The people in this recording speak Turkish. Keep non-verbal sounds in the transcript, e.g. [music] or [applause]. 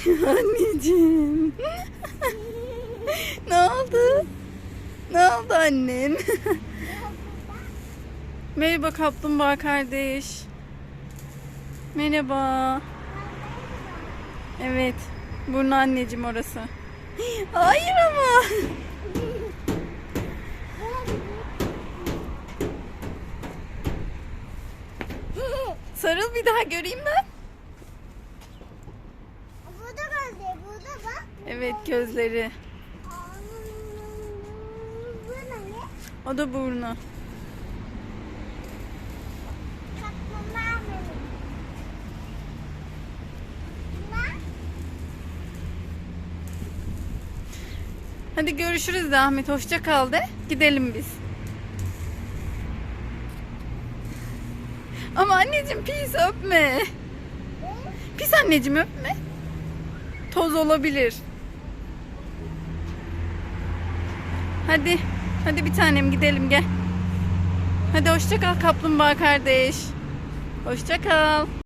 [laughs] Anneciğim. [laughs] ne oldu? Ne oldu annem? [laughs] Merhaba kaplumbağa kardeş. Merhaba. Evet. Burnu anneciğim orası. [gasps] Hayır ama. Sarıl bir daha göreyim ben. Evet gözleri. O da burnu. Hadi görüşürüz de Ahmet. Hoşça kal de. Gidelim biz. Ama anneciğim pis öpme. Pis anneciğim öpme. Toz olabilir. Hadi. Hadi bir tanem gidelim gel. Hadi hoşça kal kaplumbağa kardeş. Hoşça kal.